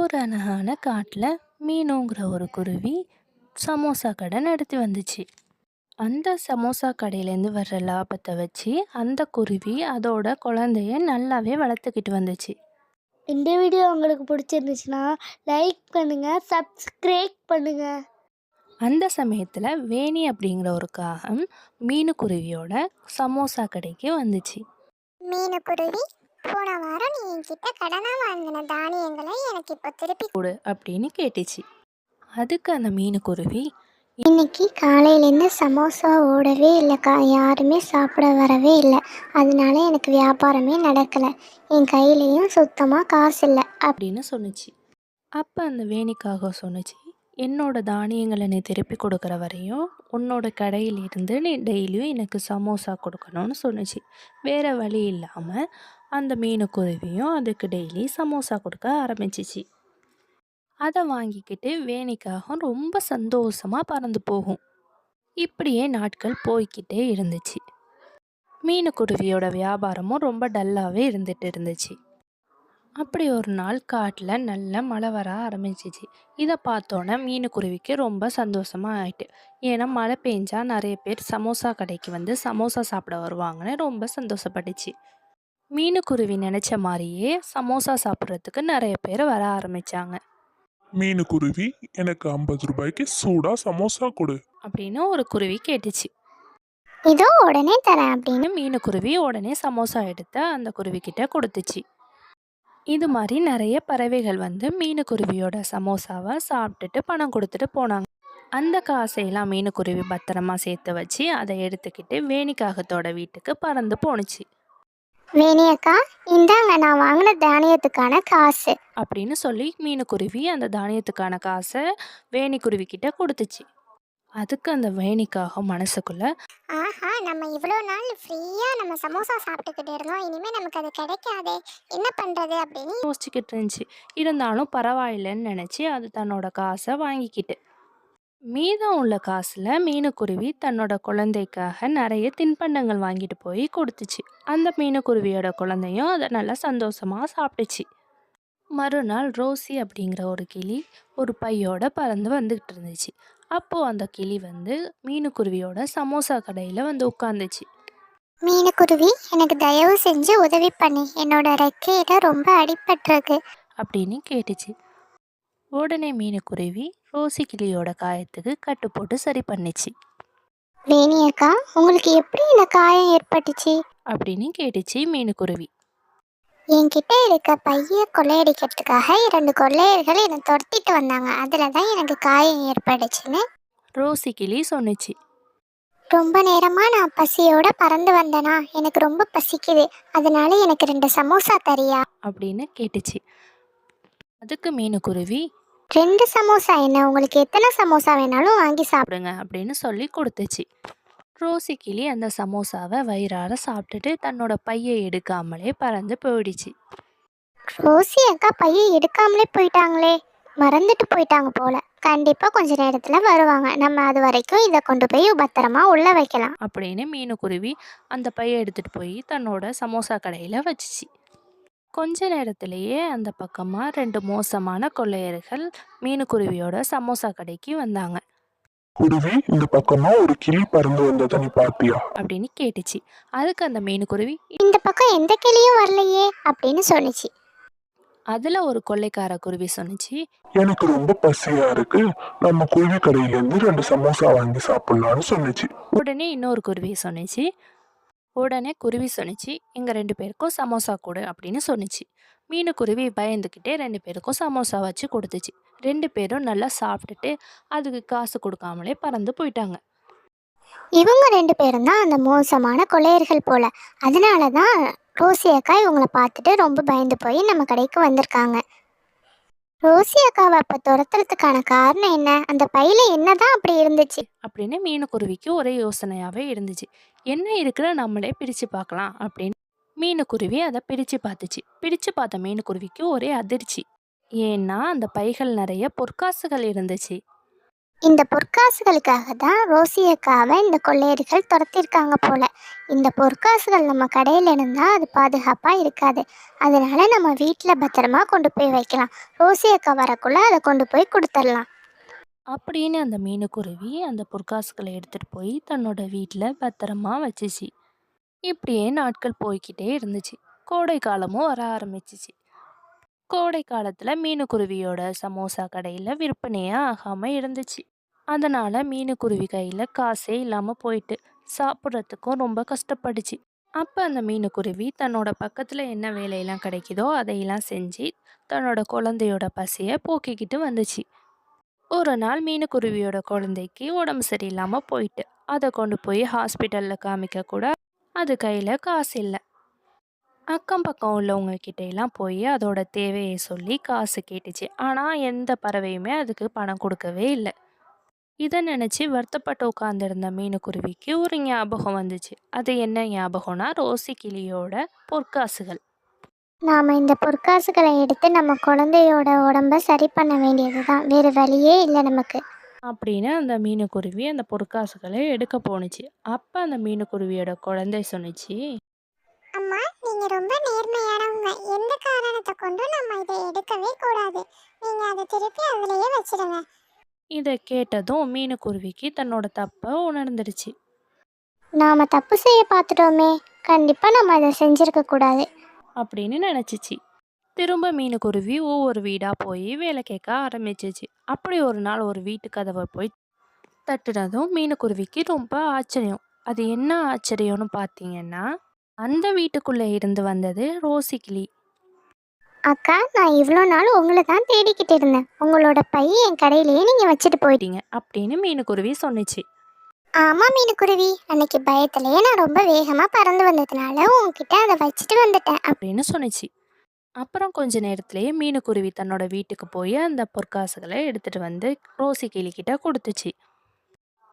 ஒரு அழகான காட்டில் மீனுங்கிற ஒரு குருவி சமோசா கடை நடத்தி வந்துச்சு. அந்த சமோசா கடையிலேருந்து வர்ற லாபத்தை வச்சு அந்த குருவி அதோட குழந்தைய நல்லாவே வளர்த்துக்கிட்டு வந்துச்சு. இந்த வீடியோ உங்களுக்கு பிடிச்சிருந்துச்சுன்னா லைக் பண்ணுங்கள் சப்ஸ்கிரைப் பண்ணுங்கள் அந்த சமயத்தில் வேணி அப்படிங்கிற ஒரு காகம் மீனுக்குருவியோட சமோசா கடைக்கு வந்துச்சு. மீனுக்குருவி போன வாரம் நீ என்கிட்ட கடனா வாங்கின தானியங்களை எனக்கு இப்போ திருப்பி கொடு அப்படின்னு கேட்டுச்சு. அதுக்கு அந்த மீனுக்குருவி இன்னைக்கு காலையிலேருந்து சமோசா ஓடவே இல்லைக்கா யாருமே சாப்பிட வரவே இல்லை. அதனால எனக்கு வியாபாரமே நடக்கலை. என் கையிலையும் சுத்தமாக காசு இல்லை. அப்படின்னு சொன்னுச்சு. அப்போ அந்த வேணிக்காக சொன்னுச்சு என்னோட தானியங்களை நீ திருப்பி கொடுக்குற வரையும் உன்னோட கடையில் இருந்து நீ டெய்லியும் எனக்கு சமோசா கொடுக்கணும்னு சொன்னிச்சு. வேறு வழி இல்லாமல் அந்த மீனுக்குருவியும் அதுக்கு டெய்லி சமோசா கொடுக்க ஆரம்பிச்சிச்சு. அதை வாங்கிக்கிட்டு வேணிக்காக ரொம்ப சந்தோஷமாக பறந்து போகும். இப்படியே நாட்கள் போய்கிட்டே இருந்துச்சு. மீனுக்குருவியோட வியாபாரமும் ரொம்ப டல்லாகவே இருந்துட்டு இருந்துச்சு. அப்படி ஒரு நாள் காட்டில் நல்ல மழை வர ஆரம்பிச்சிச்சு. இதை பார்த்தோன்னே மீனுக்குருவிக்கு ரொம்ப சந்தோஷமாக ஆயிட்டு. ஏன்னா மழை பெஞ்சா நிறைய பேர் சமோசா கடைக்கு வந்து சமோசா சாப்பிட வருவாங்கன்னு ரொம்ப சந்தோஷப்பட்டுச்சு. மீனுக்குருவி நினச்ச மாதிரியே சமோசா சாப்பிட்றதுக்கு நிறைய பேர் வர ஆரம்பித்தாங்க மீனுக்குருவி எனக்கு ஐம்பது ரூபாய்க்கு சூடா சமோசா கொடு. அப்படின்னு ஒரு குருவி கேட்டுச்சு. இதோ உடனே தரேன் அப்படின்னு மீனுக்குருவி உடனே சமோசா எடுத்து அந்த குருவிக்கிட்ட கொடுத்துச்சு. இது மாதிரி நிறைய பறவைகள் வந்து மீனுக்குருவியோட சமோசாவை சாப்பிட்டுட்டு பணம் கொடுத்துட்டு போனாங்க. அந்த காசையெல்லாம் மீனுக்குருவி பத்திரமா சேர்த்து வச்சு அதை எடுத்துக்கிட்டு வேணிக்காகத்தோட வீட்டுக்கு பறந்து போணுச்சு. வேணி அக்கா இந்தாங்க நான் வாங்கின தானியத்துக்கான காசு. அப்படின்னு சொல்லி மீனுக்குருவி அந்த தானியத்துக்கான காசை வேணிக்குருவி கிட்ட கொடுத்துச்சு. அதுக்கு அந்த வேணிக்காக மனசுக்குள்ள ஆஹா நம்ம இவ்வளோ நாள் ஃப்ரீயாக நம்ம சமோசா சாப்பிட்டுக்கிட்டு இருந்தோம். இனிமேல் நமக்கு அது கிடைக்காதே. என்ன பண்ணுறது அப்படின்னு யோசிச்சுக்கிட்டு இருந்துச்சு. இருந்தாலும் பரவாயில்லைன்னு நினச்சி அது தன்னோட காசை வாங்கிக்கிட்டு. மீதம் உள்ள காசில் மீனுக்குருவி தன்னோட குழந்தைக்காக நிறைய தின்பண்டங்கள் வாங்கிட்டு போய் கொடுத்துச்சு. அந்த மீனுக்குருவியோட குழந்தையும் அதை நல்லா சந்தோஷமாக சாப்பிட்டுச்சு. மறுநாள் ரோசி அப்படிங்கிற ஒரு கிளி ஒரு பையோட பறந்து வந்துக்கிட்டு இருந்துச்சு. அப்போது அந்த கிளி வந்து மீனுக்குருவியோட சமோசா கடையில் வந்து உட்காந்துச்சு மீனுக்குருவி எனக்கு தயவு செஞ்சு உதவி பண்ணி. என்னோட ரெக்கையில ரொம்ப அடிபட்டிருக்கு. அப்படின்னு கேட்டுச்சு. உடனே மீனுக்குருவி ரோசி கிளியோட காயத்துக்கு கட்டு போட்டு சரி பண்ணுச்சு. வேணி அக்கா உங்களுக்கு எப்படி இந்த காயம் ஏற்பட்டுச்சு? அப்படின்னு கேட்டுச்சு மீனுக்குருவி. என்கிட்ட இருக்க பைய கொள்ளையடிக்கிறதுக்காக இரண்டு கொள்ளையர்கள் என்னை துரத்திட்டு வந்தாங்க. அதில் தான் எனக்கு காயம் ஏற்பட்டுச்சுன்னு. ரோசி கிளி சொன்னுச்சு. ரொம்ப நேரமா நான் பசியோட பறந்து வந்தேனா? எனக்கு ரொம்ப பசிக்குது. அதனால எனக்கு ரெண்டு சமோசா தரியா? அப்படின்னு கேட்டுச்சு. அதுக்கு மீனுக்குருவி ரெண்டு சமோசா என்ன? உங்களுக்கு எத்தனை சமோசா வேணாலும் வாங்கி சாப்பிடு சாப்பிடுங்க அப்படின்னு சொல்லி கொடுத்துச்சு. ரோசி கிளி அந்த சமோசாவை வயிறார சாப்பிட்டுட்டு தன்னோட பையை எடுக்காமலே பறந்து போயிடுச்சு. ரோசி அக்கா பைய எடுக்காமலே போயிட்டாங்களே. மறந்துட்டு போயிட்டாங்க போல. கண்டிப்பா கொஞ்ச நேரத்துல வருவாங்க. நம்ம அது வரைக்கும் இதை கொண்டு போய் பத்திரமா உள்ள வைக்கலாம். அப்படின்னு மீனுக்குருவி அந்த பையை எடுத்துட்டு போய் தன்னோட சமோசா கடையில் வச்சுச்சு. கொஞ்ச நேரத்திலேயே அந்த பக்கமாக ரெண்டு மோசமான கொள்ளையர்கள் மீனுக்குருவியோட சமோசா கடைக்கு வந்தாங்க. குருவி இந்த பக்கமா ஒரு கிளி பறந்து வந்ததை நீ பாத்தியா? அப்படின்னு கேட்டுச்சு. அதுக்கு அந்த மீனுக்குருவி இந்த பக்கம் எந்த கிளியும் வரலையே அப்படின்னு சொன்னுச்சு. அதில் ஒரு கொள்ளைக்கார குருவி சொன்னுச்சு. எனக்கு ரொம்ப பசியா இருக்கு. நம்ம குருவி கடையில இருந்து ரெண்டு சமோசா வாங்கி சாப்பிடலாம்னு சொன்னுச்சு. உடனே இன்னொரு குருவி சொன்னுச்சு. உடனே குருவி சொன்னுச்சு எங்கள் ரெண்டு பேருக்கும் சமோசா கொடு அப்படின்னு சொன்னுச்சு. மீனுக்குருவி பயந்துக்கிட்டே ரெண்டு பேருக்கும் சமோசா வச்சு கொடுத்துச்சு. ரெண்டு பேரும் நல்லா சாப்பிட்டுட்டு அதுக்கு காசு கொடுக்காமலே பறந்து போயிட்டாங்க. இவங்க ரெண்டு பேரும் தான் அந்த மோசமான கொள்ளையர்கள் போல. அதனால தான் ரோசி அக்கா இவங்களை பார்த்துட்டு ரொம்ப பயந்து போய் நம்ம கடைக்கு வந்திருக்காங்க. ரோசி அக்காவை அப்போ துரத்துறதுக்கான காரணம் என்ன? அந்த பையில என்னதான் அப்படி இருந்துச்சு? அப்படின்னு மீனுக்குருவிக்கு ஒரே யோசனையாகவே இருந்துச்சு. என்ன இருக்கிற நம்மளே பிரித்து பார்க்கலாம் அப்படின்னு மீனுக்குருவி அதை பிரித்து பார்த்துச்சு பிரித்து பார்த்த மீனுக்குருவிக்கு ஒரே அதிர்ச்சி. ஏன்னா அந்த பைகள் நிறைய பொற்காசுகள் இருந்துச்சு. இந்த பொற்காசுகளுக்காக தான் ரோசியக்காவை இந்த கொள்ளையர்கள் துரத்திருக்காங்க போல. இந்த பொற்காசுகள் நம்ம கடையில் இருந்தால் அது பாதுகாப்பாக இருக்காது. அதனால நம்ம வீட்டில் பத்திரமா கொண்டு போய் வைக்கலாம். ரோசியக்கா வரக்குள்ளே வரக்குள்ள அதை கொண்டு போய் கொடுத்துடலாம். அப்படின்னு அந்த மீனுக்குருவி அந்த பொற்காசுகளை எடுத்துகிட்டு போய் தன்னோட வீட்டில் பத்திரமா வச்சுச்சு. இப்படியே நாட்கள் போய்க்கிட்டே இருந்துச்சு. கோடை காலமும் வர ஆரம்பிச்சிச்சு. கோடை காலத்தில் மீனுக்குருவியோட சமோசா கடையில் விற்பனையே ஆகாமல் இருந்துச்சு. அதனால் மீனுக்குருவி கையில் காசே இல்லாமல் போயிட்டு சாப்பிட்றதுக்கும் ரொம்ப கஷ்டப்பட்டுச்சு. அப்போ அந்த மீனுக்குருவி தன்னோட பக்கத்தில் என்ன வேலையெல்லாம் கிடைக்குதோ அதையெல்லாம் செஞ்சு தன்னோட குழந்தையோட பசியை போக்கிக்கிட்டு வந்துச்சு. ஒரு நாள் மீனுக்குருவியோட குழந்தைக்கு உடம்பு சரியில்லாமல் போயிட்டு அதை கொண்டு போய் ஹாஸ்பிட்டலில் காமிக்க கூட அது கையில் காசு இல்லை. அக்கம் பக்கம் உள்ளவங்க கிட்ட எல்லாம் போய் அதோட தேவையை சொல்லி காசு கேட்டுச்சு. ஆனால் எந்த பறவையுமே அதுக்கு பணம் கொடுக்கவே இல்லை. இதை நினச்சி வருத்தப்பட்டு உட்காந்துருந்த மீனுக்குருவிக்கு ஒரு ஞாபகம் வந்துச்சு. அது என்ன ஞாபகம்னா ரோசி கிளியோட பொற்காசுகள். நாம் இந்த பொற்காசுகளை எடுத்து நம்ம குழந்தையோட உடம்ப சரி பண்ண வேண்டியது தான் வேறு வழியே இல்லை நமக்கு. அப்படின்னு அந்த மீனுக்குருவி அந்த பொற்காசுகளை எடுக்க போணுச்சு. அப்போ அந்த மீனுக்குருவியோட குழந்தை சொன்னுச்சு அம்மா நீங்க ரொம்ப நேர்மையானவங்க எந்த காரணத்தை கொண்டும் நம்ம இதை எடுக்கவே கூடாது. நீங்க அதை திருப்பி அதிலேயே வச்சிடுங்க இதை கேட்டதும் மீனுக்குருவிக்கு தன்னோட தப்பை உணர்ந்துடுச்சு. நாம தப்பு செய்ய பார்த்துட்டோமே கண்டிப்பா நம்ம அதை செஞ்சிருக்க கூடாது. அப்படின்னு நினச்சிச்சு. திரும்ப மீனுக்குருவி ஒவ்வொரு வீடாக போய் வேலை கேட்க ஆரம்பிச்சிச்சு. அப்படி ஒரு நாள் ஒரு வீட்டு கதவை போய் தட்டுனதும் மீனுக்குருவிக்கு ரொம்ப ஆச்சரியம். அது என்ன ஆச்சரியம்னு பார்த்தீங்கன்னா அந்த வீட்டுக்குள்ளே இருந்து வந்தது ரோசி கிளி. அக்கா நான் இவ்வளோ நாள் உங்களை தான் தேடிக்கிட்டு இருந்தேன். உங்களோட பை என் கடையிலேயே நீங்க வச்சுட்டு போயிட்டீங்க அப்படின்னு மீனுக்குருவி சொன்னுச்சு. ஆமா மீனுக்குருவி. அன்னைக்கு பயத்திலேயே நான் ரொம்ப வேகமா பறந்து வந்ததுனால உன்கிட்ட அதை வச்சுட்டு வந்துட்டேன். அப்படின்னு சொன்னுச்சு. அப்புறம் கொஞ்ச நேரத்திலேயே மீனுக்குருவி தன்னோட வீட்டுக்கு போய் அந்த பொற்காசுகளை எடுத்துட்டு வந்து ரோசி கிளி கிட்ட கொடுத்துச்சு.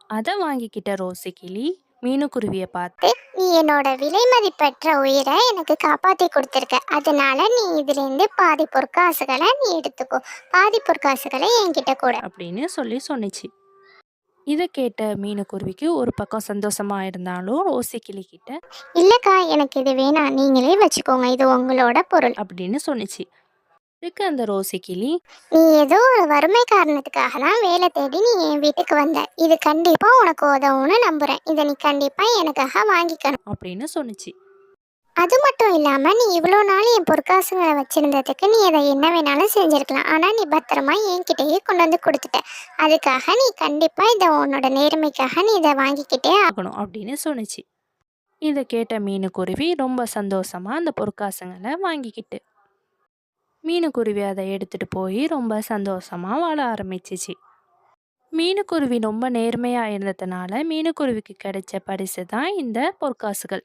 அதை வாங்கிக்கிட்ட ரோசி கிளி மீனுக்குருவியை பார்த்து நீ என்னோட விலை மதிப்பற்ற உயிரை எனக்கு காப்பாத்தி கொடுத்துருக்க. அதனால நீ இதுலேருந்து பாதி பொற்காசுகளை நீ எடுத்துக்கோ. பாதி பொற்காசுகளை என்கிட்ட கூட. அப்படின்னு சொல்லி சொன்னுச்சு. இதை கேட்ட மீனுக்குருவிக்கு ஒரு பக்கம் சந்தோஷமா இருந்தாலும் ரோசி கிளி கிட்ட இல்லக்கா எனக்கு இது வேணாம். நீங்களே வச்சுக்கோங்க. இது உங்களோட பொருள். அப்படின்னு சொன்னுச்சு. இதுக்கு அந்த ரோசி கிளி. நீ ஏதோ ஒரு வறுமை காரணத்துக்காக தான் வேலை தேடி நீ என் வீட்டுக்கு வந்த. இது கண்டிப்பா உனக்கு உதவும்னு நம்புறேன். இதை நீ கண்டிப்பா எனக்காக வாங்கிக்கணும். அப்படின்னு சொன்னுச்சு. அது மட்டும் இல்லாம நீ இவ்வளோ நாள் என் பொற்காசுங்களை வச்சிருந்ததுக்கு நீ அதை என்ன வேணாலும் செஞ்சிருக்கலாம். ஆனா நீ பத்திரமா என்கிட்டயே கொண்டு வந்து கொடுத்துட்ட. அதுக்காக நீ கண்டிப்பா இதை உன்னோட நேர்மைக்காக நீ இதை வாங்கிக்கிட்டே ஆகணும் அப்படின்னு சொன்னுச்சு. இதை கேட்ட மீனுக்குருவி ரொம்ப சந்தோஷமா அந்த பொற்காசுங்களை வாங்கிக்கிட்டு. மீனுக்குருவி அதை எடுத்துகிட்டு போய் ரொம்ப சந்தோஷமா வாழ ஆரம்பிச்சிச்சு. மீனுக்குருவி ரொம்ப நேர்மையாக இருந்ததுனால மீனுக்குருவிக்கு கிடைச்ச பரிசு தான் இந்த பொற்காசுகள்.